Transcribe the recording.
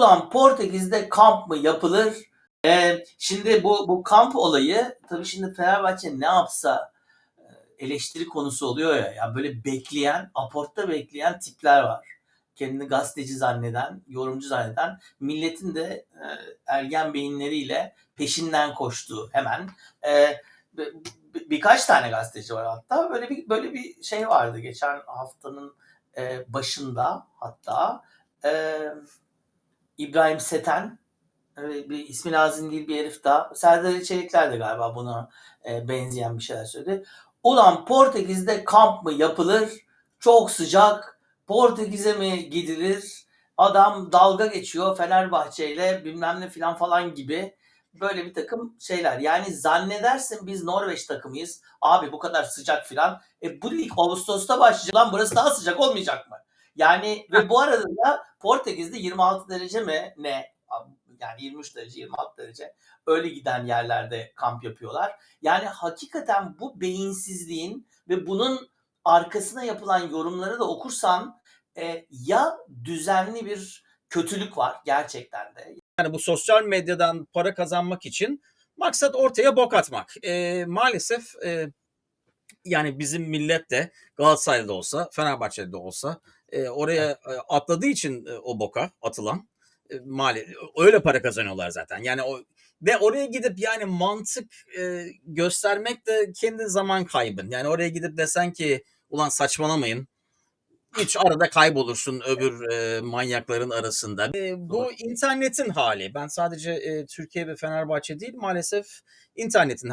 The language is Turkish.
Ulan Portekiz'de kamp mı yapılır? Ee, şimdi bu bu kamp olayı tabii şimdi Fenerbahçe ne yapsa e, eleştiri konusu oluyor ya. Yani böyle bekleyen, aportta bekleyen tipler var. Kendini gazeteci zanneden, yorumcu zanneden, milletin de e, ergen beyinleriyle peşinden koştuğu hemen. E, bir- bir- birkaç tane gazeteci var hatta. Böyle bir böyle bir şey vardı geçen haftanın e, başında hatta. E, İbrahim Seten e, bir ismi lazım değil bir herif daha. Serdar İçerikler de galiba buna e, benzeyen bir şeyler söyledi. Ulan Portekiz'de kamp mı yapılır? Çok sıcak. Portekiz'e mi gidilir? Adam dalga geçiyor Fenerbahçe ile bilmem ne filan falan gibi. Böyle bir takım şeyler. Yani zannedersin biz Norveç takımıyız. Abi bu kadar sıcak filan. E bu lig Ağustos'ta başlayacak. Lan burası daha sıcak olmayacak mı? Yani ve bu arada da Portekiz'de 26 derece mi ne? Yani 23 derece, 26 derece öyle giden yerlerde kamp yapıyorlar. Yani hakikaten bu beyinsizliğin ve bunun arkasına yapılan yorumları da okursan e, ya düzenli bir kötülük var gerçekten de. Yani bu sosyal medyadan para kazanmak için maksat ortaya bok atmak. Ee, maalesef e, yani bizim millet de Galatasaray'da da olsa, Fenerbahçe'de de olsa e, oraya e, atladığı için e, o boka atılan e, mali öyle para kazanıyorlar zaten. Yani o ve oraya gidip yani mantık e, göstermek de kendi zaman kaybın. Yani oraya gidip desen ki ulan saçmalamayın. Hiç arada kaybolursun öbür e, manyakların arasında. E, bu Doğru. internetin hali. Ben sadece e, Türkiye ve Fenerbahçe değil maalesef internetin